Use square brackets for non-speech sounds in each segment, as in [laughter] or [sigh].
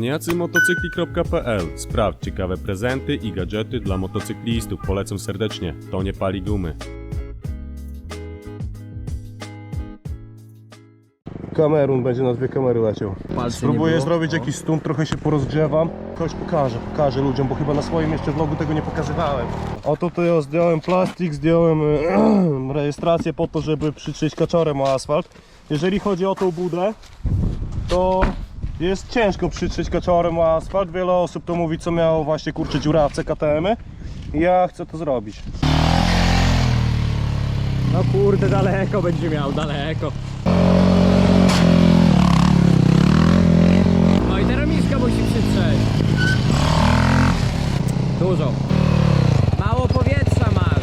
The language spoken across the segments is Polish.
Maniacymotocykli.pl Sprawdź ciekawe prezenty i gadżety dla motocyklistów. Polecam serdecznie. To nie pali gumy. Kamerun będzie na dwie kamery leciał. Palce Spróbuję nie było. zrobić jakiś stunt, trochę się porozgrzewam. Chodź pokażę, pokażę ludziom, bo chyba na swoim jeszcze vlogu tego nie pokazywałem. Oto to ja zdjąłem plastik, zdjąłem e, [clears throat] rejestrację po to, żeby przytrzeć kaczorem o asfalt. Jeżeli chodzi o tą budę, to jest ciężko przytrzeć kaczorem o asfalt. Wiele osób to mówi, co miało właśnie kurczę dziurawce KTM-y. I ja chcę to zrobić. No kurde, daleko będzie miał, daleko. No i teraz miska musi przytrzeć. Dużo. Mało powietrza masz.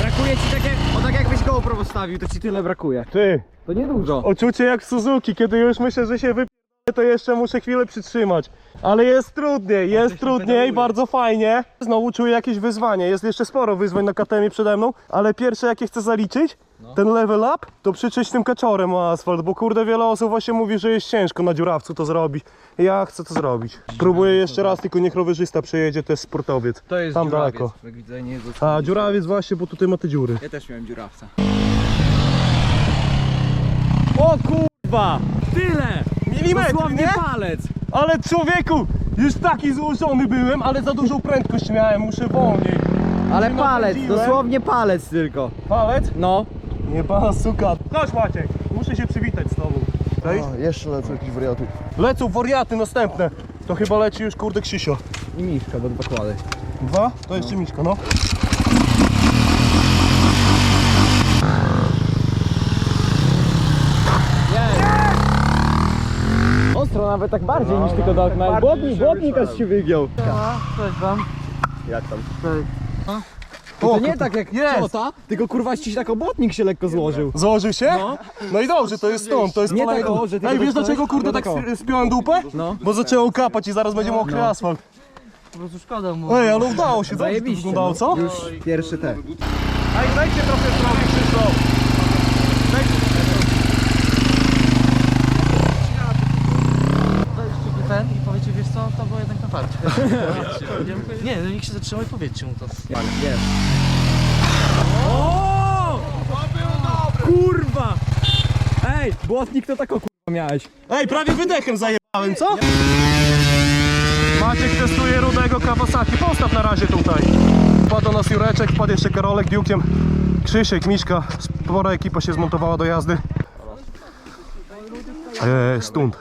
Brakuje ci takie, o tak jakbyś GoPro postawił, to ci tyle brakuje. Ty, To niedużo. Odczucie jak w Suzuki, kiedy już myślę, że się wypię, to jeszcze muszę chwilę przytrzymać. Ale jest trudniej, jest trudniej, bardzo fajnie. Znowu czuję jakieś wyzwanie. Jest jeszcze sporo wyzwań na KTM przede mną, ale pierwsze jakie chcę zaliczyć, No. ten level up, to przyczyć tym kaczorem o asfalt, bo kurde wiele osób właśnie mówi, że jest ciężko na dziurawcu to zrobić. Ja chcę to zrobić. Próbuję jeszcze raz, tylko niech rowerzysta przejedzie, to jest sportowiec. To jest Tam dziurawiec. daleko. Jak widzę, nie jest A dziurawiec właśnie, bo tutaj ma te dziury. Ja też miałem dziurawca. O kurwa! Tyle! Milimetr, Dosłownie nie? palec! Ale człowieku, już taki złożony byłem, ale za dużą prędkość miałem, muszę wolniej. Ale palec, napędziłem. dosłownie palec tylko. Palec? No. Nie pana suka. Chodź Maciek, muszę się przywitać z tobą. Cześć. A, jeszcze lecą jakieś wariaty. Lecą wariaty następne. To chyba leci już kurde Krzysio. I miszka, bo dwa kłady. Dwa? To jeszcze Miszka, no. Ostro nawet tak bardziej niż tylko dotknął. Błotnik, błotnik aż się wygiął. Cześć wam. Jak tam? To nie tak jak Jest. ciota, tylko kurwa ci tak obłotnik się lekko złożył. Złożył się? No. No i dobrze, to jest stąd, to jest Nie tak, ty Ej, wiesz dostałeś, dlaczego kurde tak tak, spiąłem dupę? No. Bo zaczęło kapać i zaraz będzie mokry asfalt. Po prostu szkoda mu. Ej, ale udało się, dobrze to Zajebiście, wyglądało, no. co? Już pierwszy te. Ej, dajcie trochę zdrowie, Krzysztof. Dajcie sobie ten i powiecie, wiesz co, to było jednak na parcie. Powiedzcie. Nie, no niech się zatrzyma i powiedzcie mu to. Jest. O! Kurwa! Ej, błotnik to taką kurwa miałeś. Ej, prawie wydechem zajebałem, co? Maciek testuje rudego Kawasaki. Postaw na razie tutaj. Wpadł do nas Jureczek, wpadł jeszcze Karolek, Diukiem, Krzysiek, Miszka. Spora ekipa się zmontowała do jazdy. Eee, stund.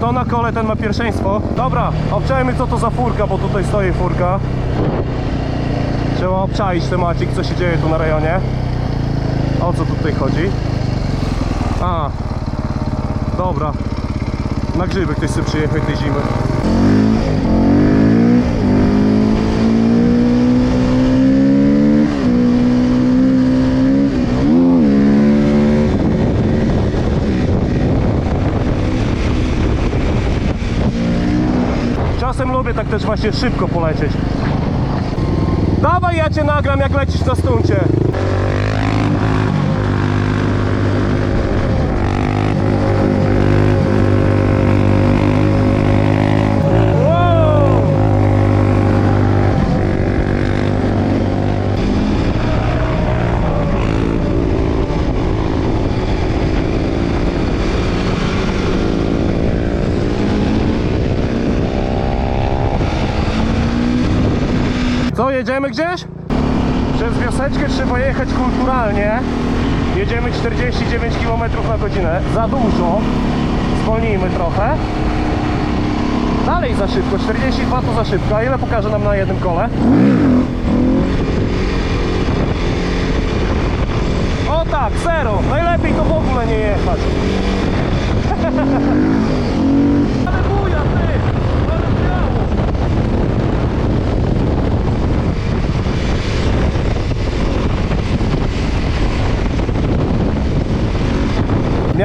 To kole ten ma pierwszeństwo. Dobra, obczajmy co to za furka, bo tutaj stoi furka. Trzeba obczaić temacik, co się dzieje tu na rejonie. O co tutaj chodzi? A, dobra. Na grzyby ktoś sobie przyjechał tej zimy. Też właśnie szybko polecieć. Dawaj, ja cię nagram jak lecisz na stuncie. Wow! Co, jedziemy gdzieś? Przez wioseczkę trzeba jechać kulturalnie. Jedziemy 49 km na godzinę. Za dużo. Zwolnijmy trochę. Dalej za szybko. 42 to za szybko. A ile pokaże nam na jednym kole? O tak, zero. Najlepiej to w ogóle nie jechać. Ale buja, ty! Ale biało.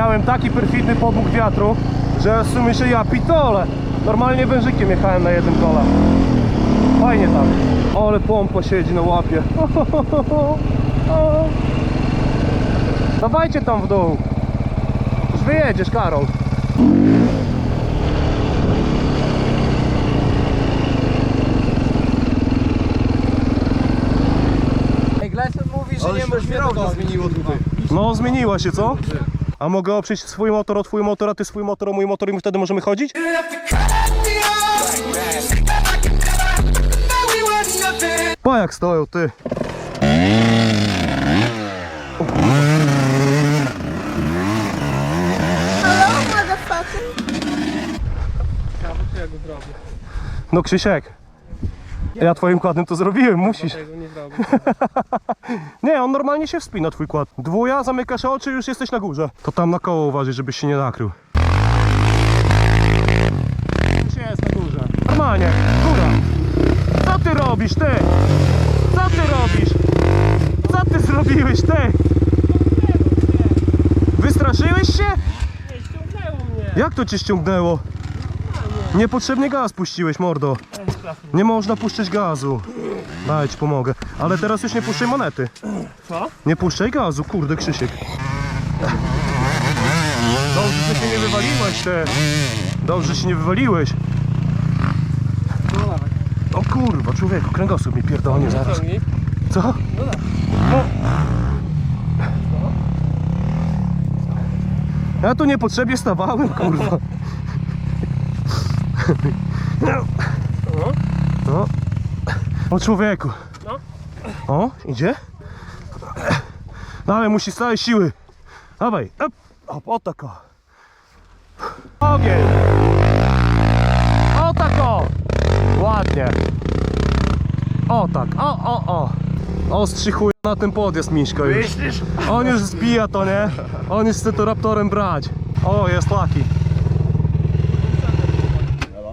Miałem taki perfidny podmuch wiatru, że w sumie się ja pitole. Normalnie wężykiem jechałem na jednym kole. Fajnie tak. Ale pompa siedzi na łapie. [laughs] Dawajcie tam w dół. Już wyjedziesz, Karol. Ej, Glesen mówi, że nie możesz tego zmieniło tutaj. No, zmieniła się, co? A mogę oprzeć swój motor o twój motor, a ty swój motor o mój motor i my wtedy możemy chodzić? Pa jak stoją, ty. No Krzysiek, ja twoim kładem to zrobiłem, musisz. [laughs] Nie, on normalnie się wspina, twój kład. Dwuja, zamykasz oczy, już jesteś na górze. To tam na koło uważaj, żebyś się nie nakrył. Już jest na górze. Normalnie, góra. Co ty robisz, ty? Co ty robisz? Co ty zrobiłeś, ty? Wystraszyłeś się? Jak to cię ściągnęło? Niepotrzebnie gaz puściłeś, mordo. Nie można puszczać gazu. Daj ci pomogę. Ale teraz już nie puszczaj monety. Co? Nie puszczaj gazu, kurde Krzysiek. Dobrze, że się nie wywaliłeś ty. Dobrze, że się nie wywaliłeś. O kurwa, człowieku, kręgosłup mi pierdolnie zaraz. Ciągnij. Co? No. Ja tu niepotrzebnie stawałem, kurwa. No. O człowieku. No. O, idzie? No ale musi z całej siły. Dawaj, op, op, o tako. Ogień. O tako. Ładnie. O tak, o, o, o. Ostrzy chuj na ten podjazd Miśko już. On już zbija to, nie? On już chce to raptorem brać. O, jest Laki.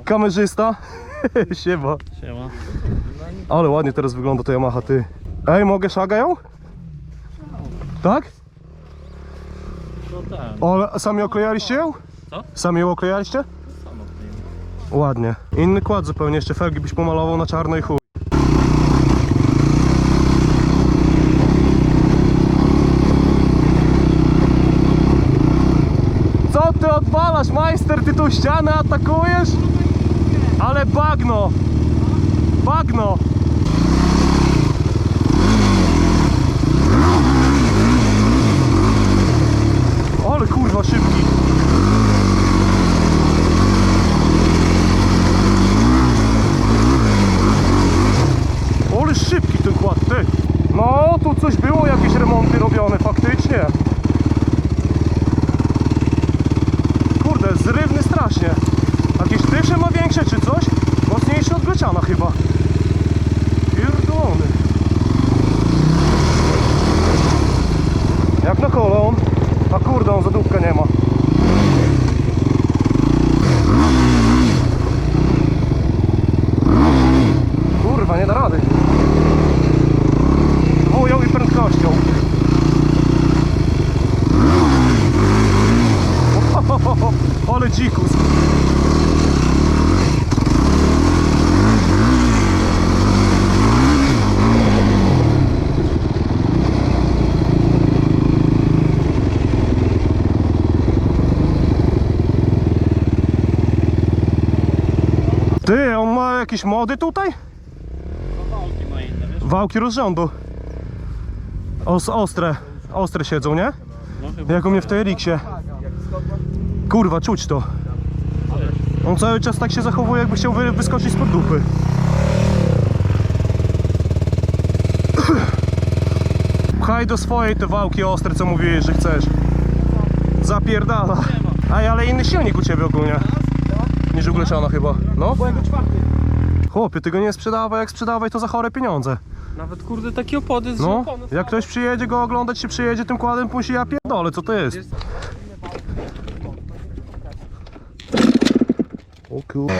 Kamerzysta. [laughs] Siema. Siema. Ale ładnie teraz wygląda ta Yamaha, ty. Ej, mogę szagę ją? Tak? No tak. Ale sami oklejaliście ją? Co? Sami ją oklejaliście? Ładnie. Inny kład zupełnie, jeszcze felgi byś pomalował na czarno i chuj. Co ty odwalasz, majster? Ty tą ścianę atakujesz? Ale bagno! Bagno! Ale kurwa szybki! Ale szybki ten kład, ty! No, tu coś było, jakieś remonty robione, faktycznie. Kurde, zrywny strasznie. Jakieś dysze ma większe czy coś? Mocniejszy od Gleciana chyba. Pierdolony. Jak na kolon. A kurde, on zadupka nie ma. Kurwa, nie da rady. Wują i prędkością. Ale dzikus. Jakieś mody tutaj? Wałki ma inne, wiesz? Wałki rozrządu. Os, ostre, ostre siedzą, nie? Jak u mnie w TRX-ie. Kurwa, czuć to. On cały czas tak się zachowuje, jakby chciał wy, wyskoczyć spod dupy. Pchaj do swojej te wałki ostre, co mówiłeś, że chcesz. Zapierdala. Ej, ale inny silnik u ciebie ogólnie. Niż u Gleciana chyba. No? Jako czwarty. Chłopie, ty go nie sprzedawaj, jak sprzedawaj to za chore pieniądze. Nawet kurde takie opody z No, jak ktoś przyjedzie go oglądać, się przyjedzie tym kładem, musi ja pierdolę, co to jest? O kur...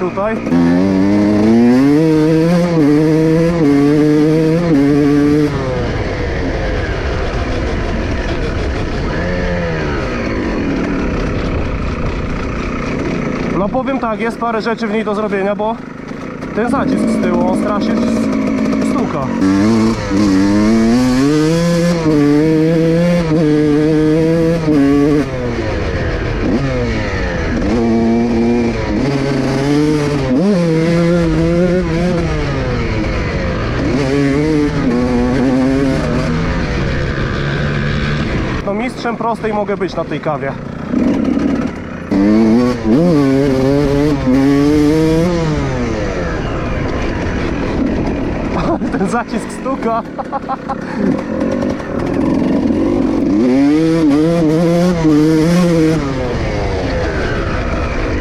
tutaj. No powiem tak, jest parę rzeczy w niej do zrobienia, bo ten zacisk z tyłu, on strasznie stuka. 15 mogę być na tej kawie. [laughs] Ten zacisk stuka.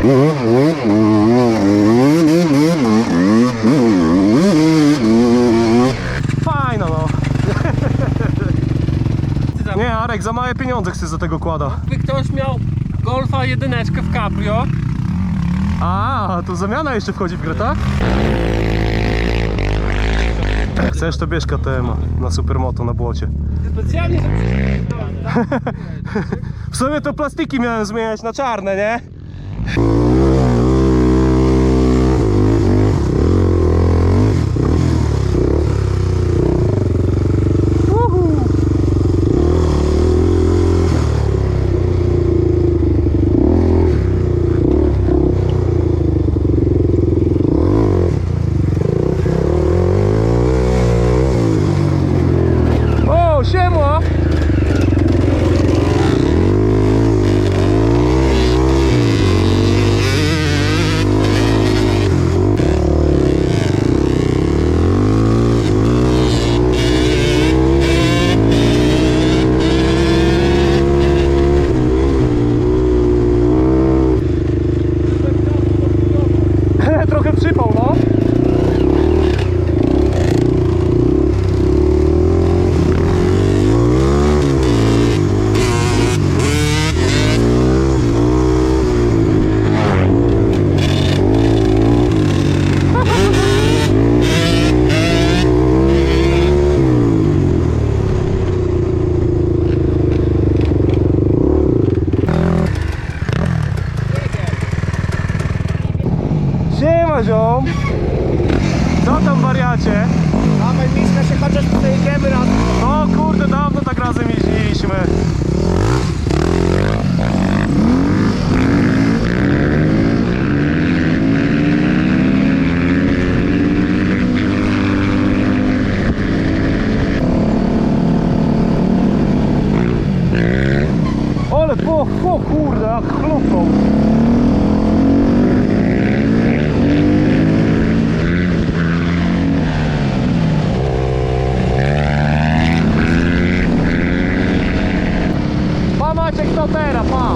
Mm-hmm. [laughs] Za małe pieniądze chcę za tego kłada. Jakby ktoś miał Golfa jedyneczkę w Caprio, A, to zamiana jeszcze wchodzi w grę, tak? Chcesz to bierz KTM na supermoto na błocie. specjalnie żeby [laughs] W sumie to plastiki miałem zmieniać na czarne, nie? Uhu. O, siema! Trochę przypał, no. Siema, ziom. Co tam, wariacie? Dawaj bliska się chociaż przejedziemy raz. No kurde, dawno tak razem jeździliśmy. Ale po, o kurde, jak chlupnął. Pa Maciek to teraz, pa!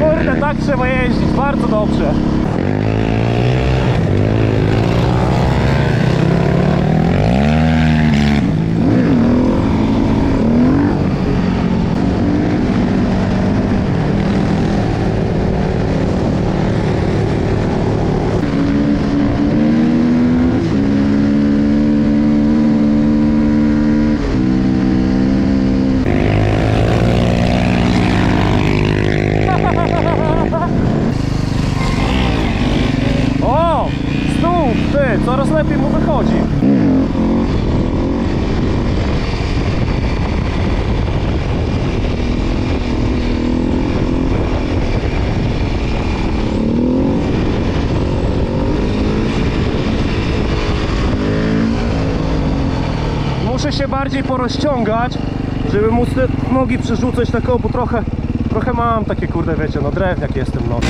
Kurde, tak trzeba jeździć, bardzo dobrze. O! Stół, ty, coraz lepiej mu wychodzi. Muszę bardziej porozciągać, żeby móc te nogi przerzucać tak bo trochę, trochę mam takie kurde, wiecie, no drewniak jestem, no.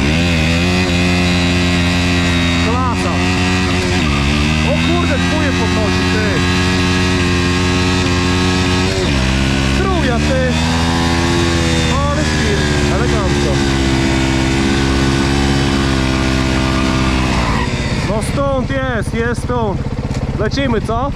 Klasa. O kurde, dwóje podnosi, ty. Truja, ty. Ale. No stąd jest, jest stąd. Lecimy, co?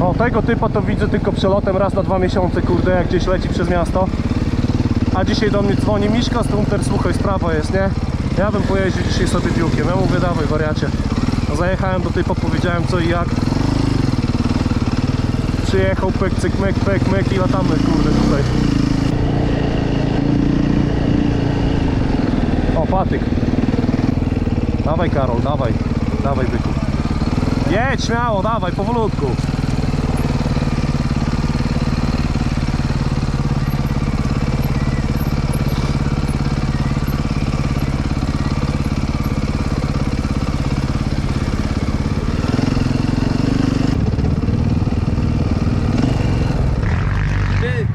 O, tego typa to widzę tylko przelotem raz na dwa miesiące, kurde, jak gdzieś leci przez miasto. A dzisiaj do mnie dzwoni Miszka z Tunter, słuchaj, sprawa jest, nie? Ja bym pojeździł dzisiaj sobie piłkiem. Ja mówię, dawaj, wariacie. No, Zajechałem do tej podpowiedziałem co i jak. Przyjechał, pyk, cyk, myk, pyk, myk i latamy, kurde, tutaj. O, patyk. Dawaj, Karol, dawaj. Dawaj, byku. Jedź śmiało, dawaj, powolutku. Ty,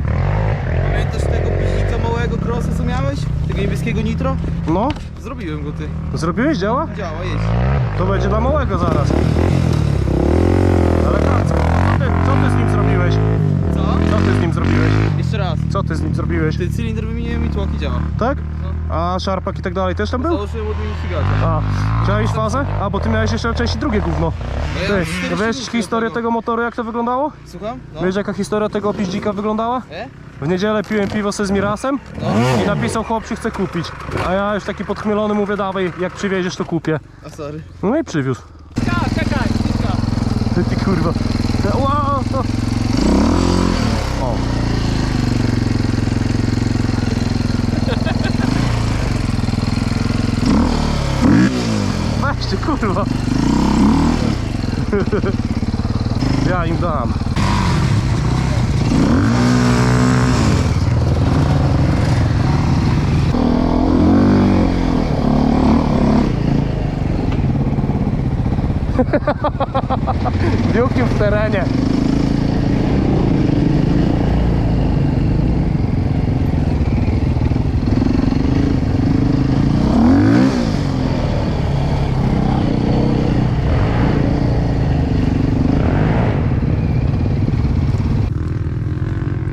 pamiętasz tego piździka małego crossa co miałeś? Tego niebieskiego nitro? No, Zrobiłem go ty. zrobiłeś, działa? Działa, jedź. To będzie dla małego zaraz. Elegancko. Co ty, co ty z nim zrobiłeś? Co? Co ty z nim zrobiłeś? Jeszcze raz. Co ty z nim zrobiłeś? Ty cylinder wymieniłem i tłoki działa. Tak? A szarpak i tak dalej też tam był? Założyłem odmienić figacza. A, chciałeś fazę? A, bo ty miałeś jeszcze części drugie gówno. No ja Ty, mam cztery wiesz silniki historię do tego motoru, jak to wyglądało? Słucham? No. Wiesz jaka historia tego piździka wyglądała? E? W niedzielę piłem piwo se z Mirasem No. i napisał chłop, czy chce kupić. A ja już taki podchmielony mówię, dawaj, jak przywieziesz to kupię. A sorry. No i przywiózł. Czekaj, czekaj, czekaj. Ty, kurwa. Wow. O. Weźcie kurwa. Ja im dam. [laughs] Biukiem w terenie.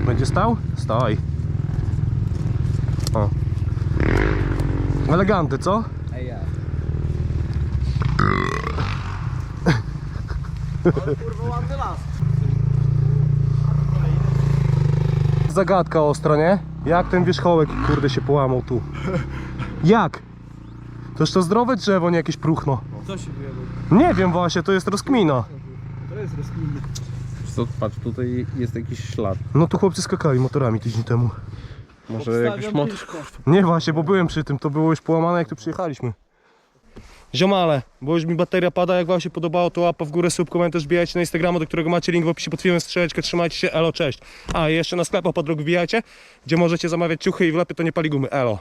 Będzie stał? Stoi. O. Eleganty, co? Kurwa ładny las. Zagadka ostra, nie? Jak ten wierzchołek kurde się połamał tu? Jak? Toż to zdrowe drzewo, nie jakieś próchno. Co się wyjadł? Nie wiem właśnie, to jest rozkmina. To jest rozkminny. Co, patrz, tutaj jest jakiś ślad. No tu chłopcy skakali motorami tydzień temu. Może jakiś motor. Nie właśnie, bo byłem przy tym, to było już połamane jak tu przyjechaliśmy. Ziomale, bo już mi bateria pada, jak wam się podobało to łapa w górę, sub, komentarz, wbijajcie na Instagrama, do którego macie link w opisie pod filmem, strzałeczkę, trzymajcie się, elo, cześć. A jeszcze na sklep podrog wbijajcie, gdzie możecie zamawiać ciuchy i wlepy to nie pali gumy, elo.